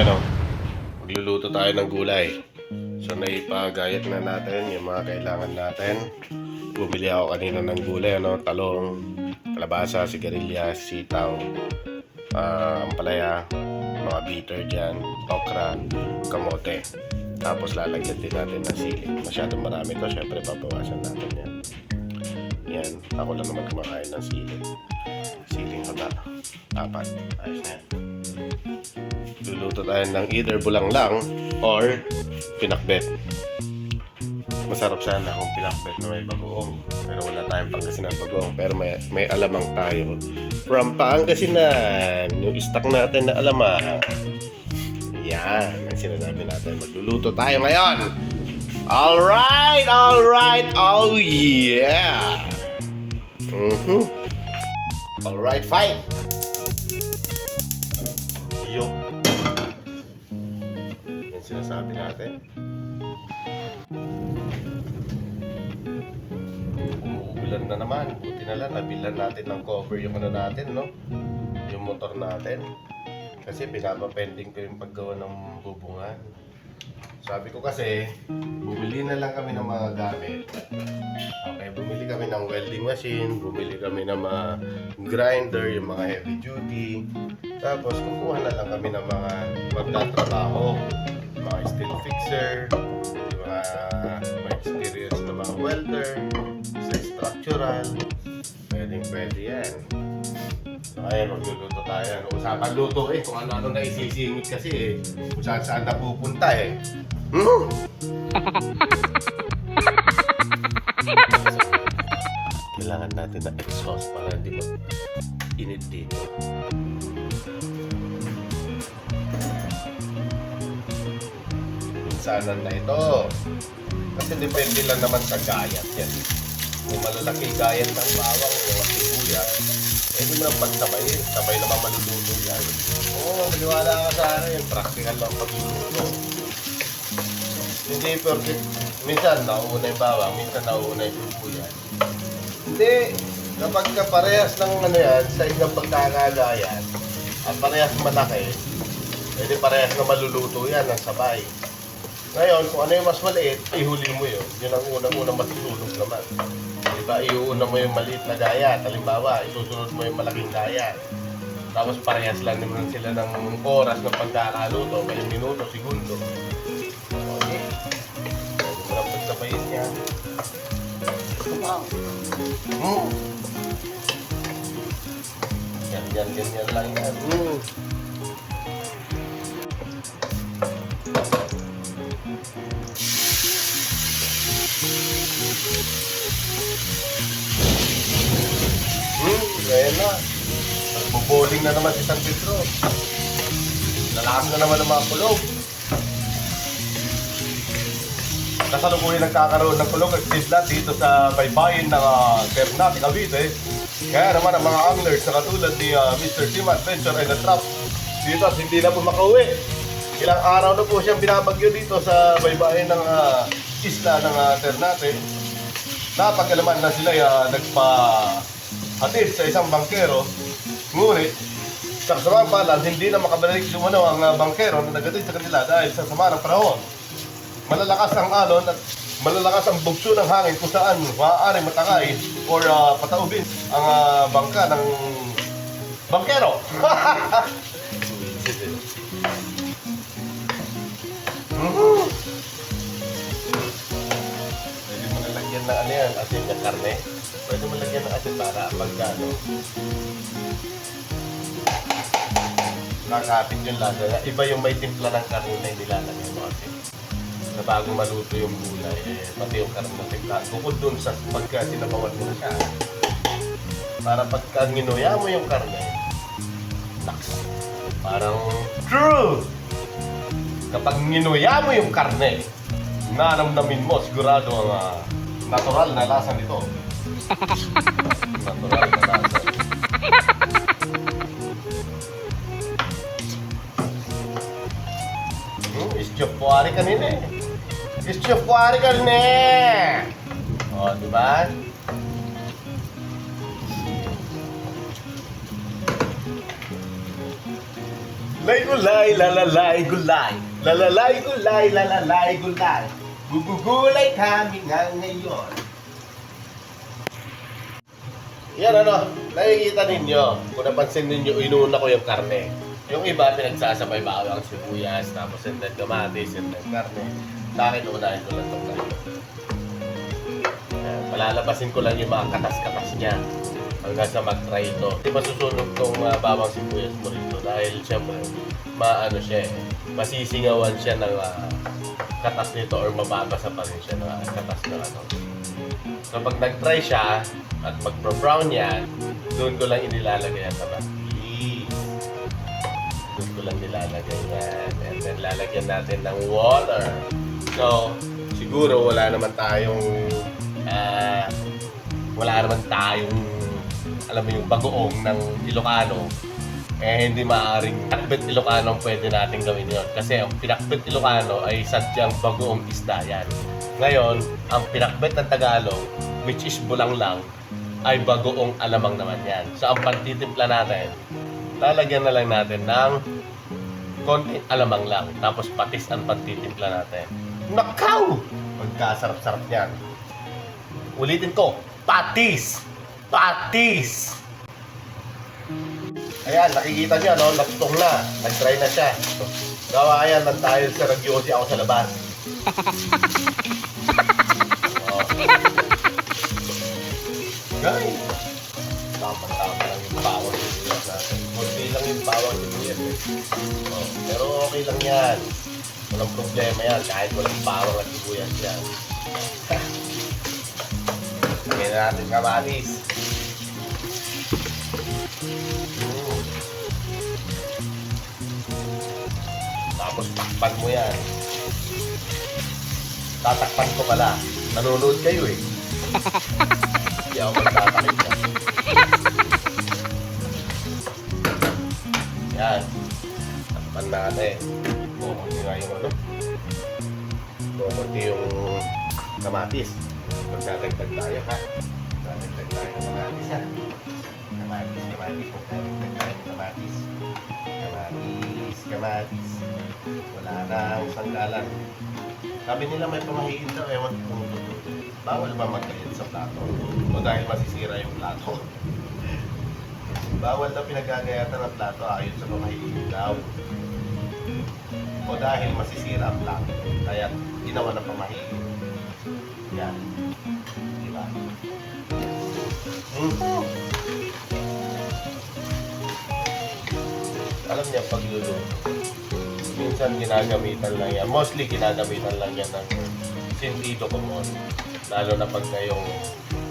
Ayan o. Magluluto tayo ng gulay. So naipagayat na natin yung mga kailangan natin. Bumili ako kanina ng gulay, ano, talong, kalabasa, sigarilyas, sitaw, ah, ampalaya, mga bitter dyan, okra, kamote. Tapos lalagyan din natin ng sili. Masyadong marami to, syempre babawasan natin yan. Yan, ako lang naman kumakain ng sili. Siling haba. Apat. Ayos na yan. Luluto tayo ng either bulang lang or pinakbet. Masarap sana kung pinakbet na may bagoong. Pero wala tayong pangasinan bagoong. Pero may, may alamang tayo. From Pangasinan. Yung stock natin na alamang. Yan. Ang sinasabi natin. Magluluto tayo ngayon. Alright, alright, oh yeah. Mm-hmm. Alright, fine. Sinasabi natin. Umuulan na naman. Buti na lang, nabilan natin ng cover yung ano natin, no? Yung motor natin. Kasi pinapapending ko yung paggawa ng bubungan. Sabi ko kasi, bumili na lang kami ng mga gamit. Okay, bumili kami ng welding machine, bumili kami ng mga grinder, yung mga heavy duty. Tapos kukuha na lang kami ng mga magtatrabaho, mga steel fixer, mga may experience na mga welder, sa structural. Pwedeng pwede yan. So, ayun, magluluto tayo. Ano, usapan luto eh, kung ano-ano na isisingit kasi eh. Kung saan saan napupunta eh. Hmm? Kailangan natin ng exhaust para hindi mag init dito. Minsanan na ito. Kasi depende lang naman sa gayat yan. Kung malalaki gayat ng bawang o sibuyas, pwede mo lang pagsabayin. Sabay naman maluluto yan. Oo, maniwala ka sa akin. Practical lang pagluluto. Hindi perfect. Minsan nauuna yung bawang, minsan nauuna yung sibuyas. Hindi. Kapag ka parehas ng ano yan, sa isang pagkakagayan, at parehas malaki, pwede parehas na maluluto yan ng sabay. Ngayon, kung ano yung mas maliit, ihuli mo yun. Yun ang unang-unang matutulog naman. Diba, iuuna mo yung maliit na gaya. Halimbawa, isusunod mo yung malaking gaya. Tapos parehas lang naman sila ng oras ng pagkakaluto. May minuto, segundo. Okay. Pwede mo lang pagsabayin niya. Mm. Yan, yan, ganyan lang yan. Mm. Ayan na. Nagbo-bowling na naman si San Pedro. Lalakas na naman ang mga kulog. Kasalukuyan nagkakaroon ng kulog at isla dito sa baybayin ng uh, Ternate, Cavite. Kaya naman ang mga anglers na katulad ni ah, Mr. Tim Adventure and the Trap dito at hindi na po makauwi. Ilang araw na po siyang binabagyo dito sa baybayin ng ah, isla ng uh, Ternate. Napagkalaman na sila uh, nagpa hatid sa isang bangkero. Ngunit, sa kasamang palad, hindi na makabalik lumano ang uh, bangkero na nagatid sa kanila dahil sa sama ng panahon. Malalakas ang alon at malalakas ang bugso ng hangin kung saan maaaring matangay or uh, pataubin ang uh, bangka ng bangkero. Mhm. Pwede mo nalagyan ng ano yan, asin na karne. Pwede mo lagyan ng asin para pagkano. Nakakapit yung lasa. Iba yung may timpla ng karne na nilalagay mo asin. Na bago maluto yung gulay, eh, pati yung karne na timpla. Bukod dun sa pagka sinabawan mo na siya. Para pagka ginuya mo yung karne, naks. Parang true! Kapag ginuya mo yung karne, nanamnamin mo sigurado ang ah, natural na lasa nito. Natural na lasa. Hmm, istyopuari kanina eh. Istyopuari kanina eh. O, di ba? Lay gulay, lalalay gulay. Lalalay gulay, lalalay gulay. Gugugulay kami nga ngayon. Yan ano, nakikita ninyo. Kung napansin ninyo, inuna ko yung karne. Yung iba, pinagsasabay bawang sibuyas, tapos and then kamatis, and then karne. Sa akin, unahin ko lang itong karne. Ayan, Palalabasin ko lang yung mga katas-katas niya hanggang sa mag-try ito. Hindi masusunog tong uh, bawang sibuyas mo rito dahil syempre, maano siya eh, masisingawan siya ng ah, katas nito or mababasa pa rin siya ng ah, katas na ano. So pag nag-try siya at mag-brown yan, doon ko lang inilalagay ang kamatis. Doon ko lang nilalagay yan. And then lalagyan natin ng water. So, siguro wala naman tayong ah, wala naman tayong alam mo yung bagoong ng Ilocano eh hindi maaaring pinakbet Ilocano ang pwede natin gawin yun. Kasi ang pinakbet Ilocano ay sadyang bagoong isda yan. Ngayon, ang pinakbet ng Tagalog, which is bulang lang, ay bagoong alamang naman yan. So ang pagtitimpla natin, lalagyan na lang natin ng konting alamang lang. Tapos patis ang pagtitimpla natin. Nakaw! Magkasarap-sarap yan. Ulitin ko, patis! Patis! Ayan, nakikita niya, no? Nagtong na. Nag-try na siya. Gawa yan, lang tayo sa Radyosi ako sa labas. Guys! Tama-tama lang yung bawang sibuyas natin. Kunti lang yung bawang sibuyas. Eh. Oh, pero okay lang yan. Walang problema yan. Kahit walang bawang at sibuyas yan. Lagyan na natin kamatis. Tapos takpan mo yan. Tatakpan ko pala. Nanonood kayo eh. Hindi ako magtatakip ka. Yan. Takpan natin. Kukunti nga yung ano. Kukunti yung kamatis. Magdadagdag tayo ha. Magdadagdag tayo ng kamatis ha. Kamatis, kamatis. Magdadagdag tayo ng kamatis. Kamatis, kamatis. Wala na sanggalan. Sabi nila may pamahiin daw, ewan ko. Bawal ba magkayat sa plato? O dahil masisira yung plato? Bawal daw pinagagayatan ng plato ayon sa pamahiin daw. O dahil masisira ang plato. Kaya ginawa ng pamahiin. Yan. Diba? Hmm. Alam niya pagluluto. Minsan ginagamitan lang yan. Mostly ginagamitan lang yan ng sentido common. Lalo na pag ngayong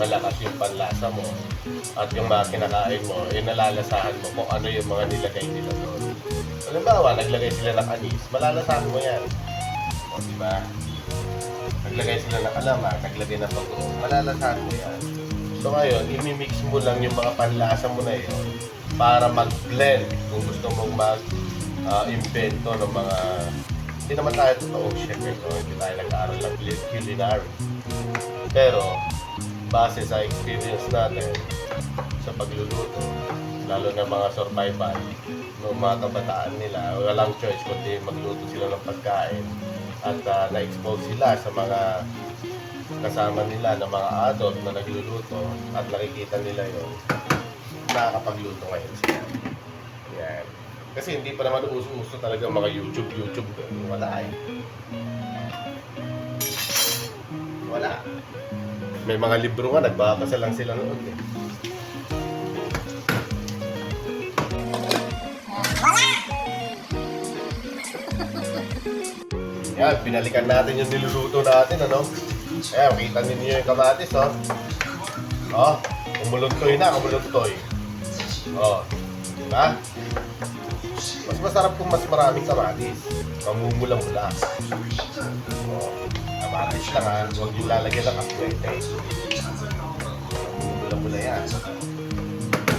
malakas yung panlasa mo at yung mga kinakain mo, eh nalalasahan mo kung ano yung mga nilagay nila doon. Halimbawa, naglagay sila ng anis, malalasahan mo yan. O, di ba? Naglagay sila ng alaman, naglagay ng bagoong, malalasahan mo yan. So ngayon, imimix mo lang yung mga panlasa mo na yun para mag-blend kung gusto mong mag ah, invento ng mga hindi naman tayo totoong chef ito, hindi tayo nag-aaral ng culi- culinary. Pero, base sa experience natin sa pagluluto, lalo na mga survival, ng mga kabataan nila, walang choice kundi magluto sila ng pagkain at ah, na-expose sila sa mga kasama nila na mga adult na nagluluto at nakikita nila yung nakakapagluto ngayon sila. Kasi hindi pa naman uso-uso talaga mga YouTube, YouTube. Wala eh. Wala. May mga libro nga, nagbabasa lang sila noon eh. Yan, pinalikan natin yung niluluto natin, ano? Eh, kita ninyo yung kamatis, oh. Oh, umuluntoy na, umuluntoy. Oh, diba? Mas masarap kung mas maraming kamatis. Mamumula-mula. Oh, kamatis lang ha. Huwag yung lalagyan ng aswete. Mamumula-mula yan.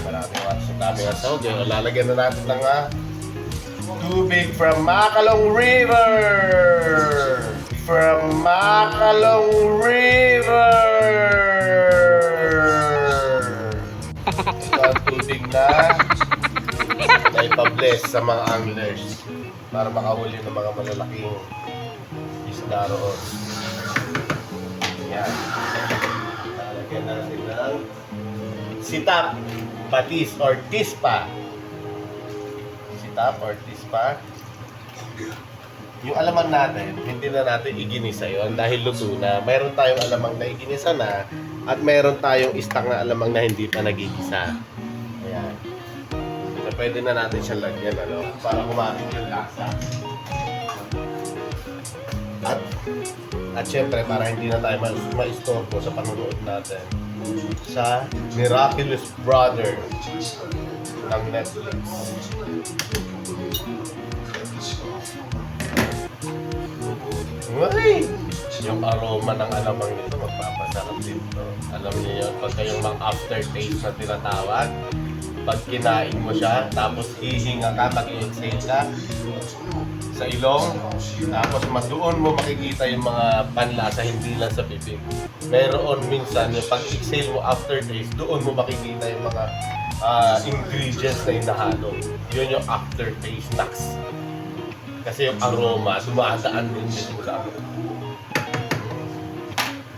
Maraming kamatis. Ang dami nga sahog. eh. Lalagyan na natin ng ah, tubig from Macalong River! From Macalong River! Ito ang tubig na na ipabless sa mga anglers para makahuli ng mga malalaking isda roon. Yan. Lalagyan natin ng sitap, patis, or tispa. Sitap or tispa. Yung alaman natin, hindi na natin iginisa yon dahil luto na. Mayroon tayong alamang na iginisa na at mayroon tayong istak na alamang na hindi pa nagigisa. Ayan. Pwede na natin siyang lagyan ano, para kumapit yung lasa. At at syempre, para hindi na tayo ma- ma-istorbo sa panunood natin sa Miraculous Brother ng Netflix. Uy! Yung aroma ng alamang nito, magpapasarap din to. Alam niyo yun, pag kayong mga aftertaste na tinatawag, pag kinain mo siya, tapos hihinga ka, mag-exhale ka sa ilong, tapos madoon mo makikita yung mga panlasa, hindi lang sa bibig. Meron minsan, yung pag-exhale mo aftertaste, doon mo makikita yung mga ah, ingredients na inahalo. Yun yung aftertaste snacks. Kasi yung aroma, dumadaan din mismo sa ano.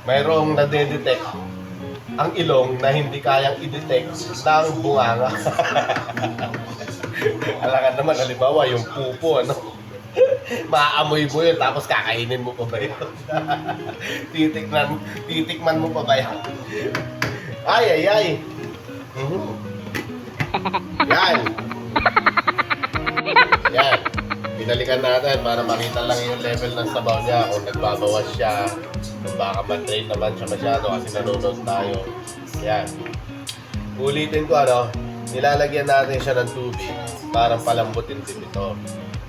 Mayroong nade-detect ang ilong na hindi kayang i-detect ng bunganga. Alangan naman, halimbawa, yung pupo, ano? Maaamoy mo yun, tapos kakainin mo pa ba yun? titikman, titikman mo pa ba yun? Ay, ay, ay! Mhm. Yan! Yan! Binalikan natin para makita lang yung level ng sabaw niya kung nagbabawas siya kung baka ma-drain naman siya masyado kasi nanonood tayo. Yan. Ulitin ko ano, nilalagyan natin siya ng tubig para palambutin din ito.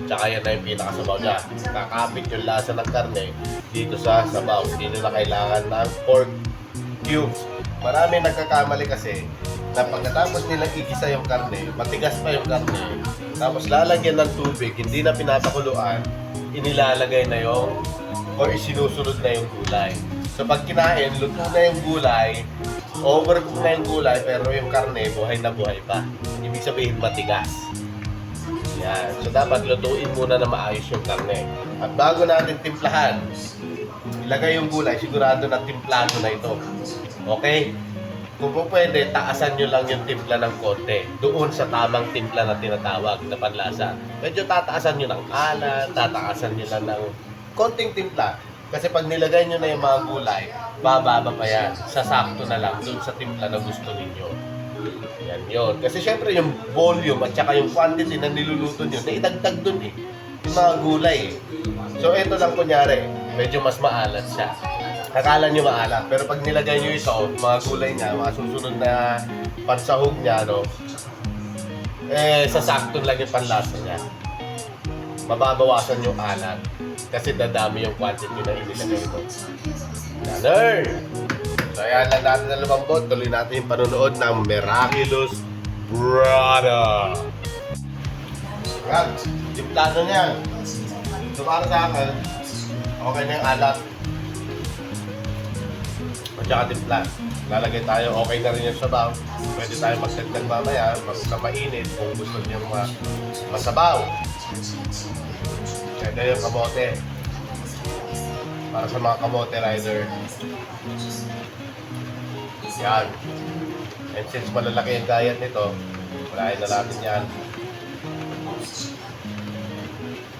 Tsaka yan na yung pinakasabaw niya. Kakapit yung lasa ng karne dito sa sabaw. Nyo na kailangan ng pork cubes. Marami nagkakamali kasi na pagkatapos nilang igisa yung karne, matigas pa yung karne, tapos lalagyan ng tubig, hindi na pinapakuluan, inilalagay na yung or isinusunod na yung gulay. So pag kinain, luto na yung gulay, overcook na yung gulay, pero yung karne, buhay na buhay pa. Ibig sabihin matigas. Yan. So dapat lutuin muna na maayos yung karne. At bago natin timplahan, ilagay yung gulay, sigurado na timplado na ito. Okay? Kung po pwede, taasan nyo lang yung timpla ng konti. Doon sa tamang timpla na tinatawag na panlasa. Medyo tataasan nyo ng alat, tataasan nyo lang ng konting timpla. Kasi pag nilagay nyo na yung mga gulay, bababa pa yan. Sasakto na lang doon sa timpla na gusto ninyo. Yan yun. Kasi syempre yung volume at saka yung quantity na niluluto nyo, naidagdag doon eh. Yung mga gulay eh. So ito lang kunyari, medyo mas maalat siya. Akala nyo maalat, pero pag nilagay nyo ito, mga gulay niya, mga susunod na pansahog niya, no, eh, sasakto lang yung panlasa niya. Mababawasan yung alat kasi dadami yung quantity na inilagay mo. Ganun! So, ayan lang natin na lumambot. Tuloy natin yung panonood ng Miraculous Brother. Yan, yung plano niya. So, para sa akin, okay na yung alat. At saka timpla. Lalagay tayo, okay na rin yung sabaw. Pwede tayo magdagdag mamaya, mas na mainit kung gusto niyo ma masabaw. Pwede yung kamote. Para sa mga kamote rider. Yan. And since malalaki ang gayat nito, walain na natin yan.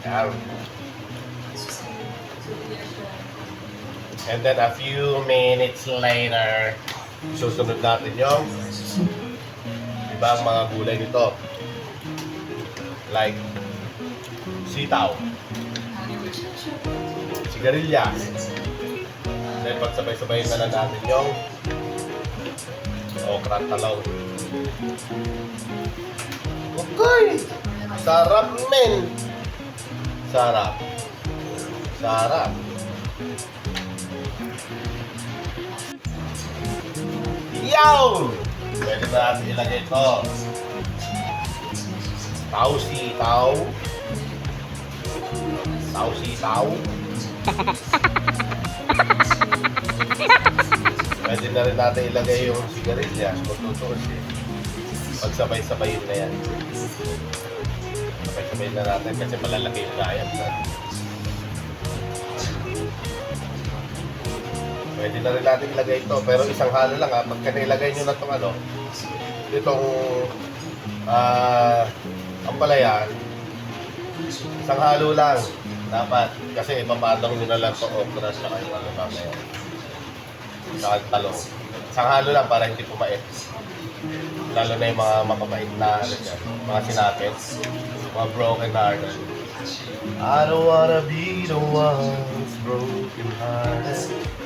Yan. And then a few minutes later, susunod natin yung ibang mga gulay nito. Like sitaw, sigarilyas. Then pagsabay-sabay na lang natin yung okra talong. Okay! Sarap men! Sarap. Sarap. Yaw! Pwede na natin ilagay ito. Tau si tau. Tau si tau. Pwede na rin natin ilagay yung sigarilyas. Magtutuos eh. Pagsabay-sabayin na yan. Sabay-sabay na natin kasi malalaki yung gayat na. Pwede na rin natin ilagay ito, pero isang halo lang ha. Pagka nilagay nyo na itong ano, itong ah, ang palayan, isang halo lang. Dapat, kasi ipapatong nyo na lang itong okra sa kayo ano mamaya. Saka talong. Isang halo lang para hindi pumait. Lalo na yung mga makabait na ano dyan, mga sinapit, mga broken hearted. I don't wanna be the one broken hearted.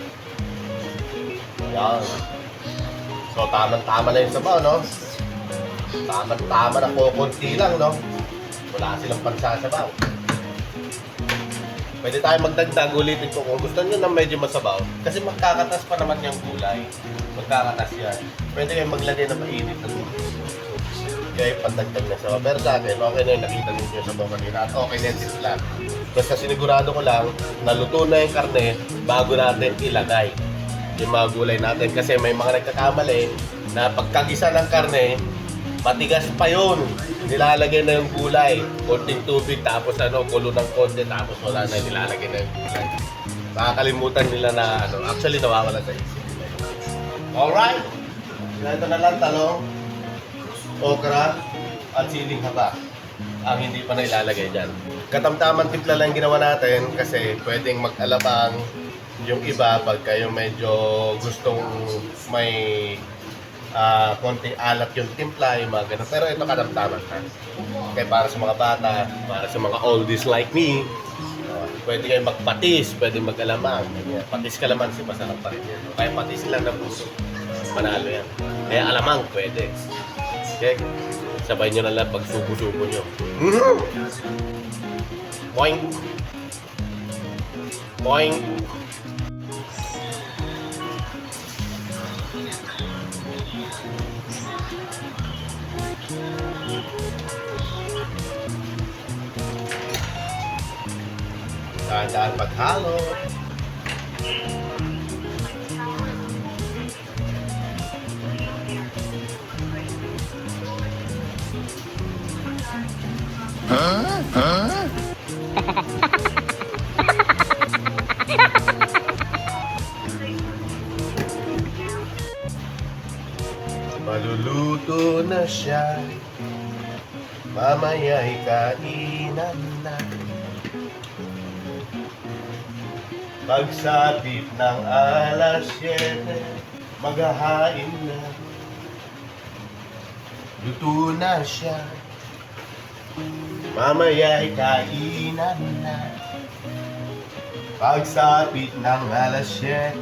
Yan. So, tamang-tama na yung sabaw, no? Tamang-tama na kukunti lang, no? Wala silang pansasabaw. Pwede tayo magdagdag, ulitin ko kung gusto nyo na medyo masabaw. Kasi magkakatas pa naman yung gulay. Magkakatas yan. Pwede kayong maglagay ng mainit na tubig. Kaya pandagdag na sabaw. Pero sa akin, okay na yung nakita ninyo sa mga kanina. At okay na yung timpla. Basta sinigurado ko lang, naluto na yung karne bago natin ilagay yung mga gulay natin. Kasi may mga nagkakamali na pagkagisa ng karne, matigas pa yun. Nilalagay na yung gulay. Konting tubig, tapos ano, kulo ng konti, tapos wala na, nilalagay na yung gulay. Makakalimutan nila na, ano, actually nawawala sa isip. Alright! Ito na lang talong, okra, at siling haba ang hindi pa nailalagay dyan. Katamtaman timpla lang ginawa natin kasi pwedeng mag-alabang yung iba pagka yung medyo gustong may ah konting alat yung timpla, yung mga ganun. Pero ito katamtaman na. Kaya para sa mga bata, para sa mga oldies like me, ah, pwede kayo magpatis, pwede mag-alamang. Patis kalamansi, masarap pa rin. Kaya patis lang na puso, manalo yan. Kaya alamang, pwede. Okay? Sabay nyo na lang pag subo-subo nyo. Mm-hmm. Boing! Boing! Dahan-dahan paghalo. Maluluto Pagsapit ng alas 7 Maghahain na Luto na siya Mamaya'y kainan na Pagsapit ng alas 7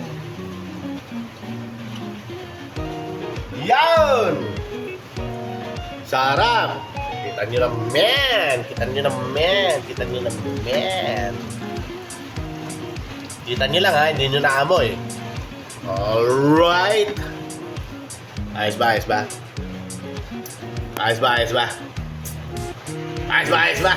Yan! Sarap! Kita nyo na men! Kita nyo na men! Kita nyo na men! Kita nyo lang ha, hindi nyo naamoy. Alright! Ayos ba, ayos ba? Ayos ba, ayos ba? Ayos ba, ayos ba?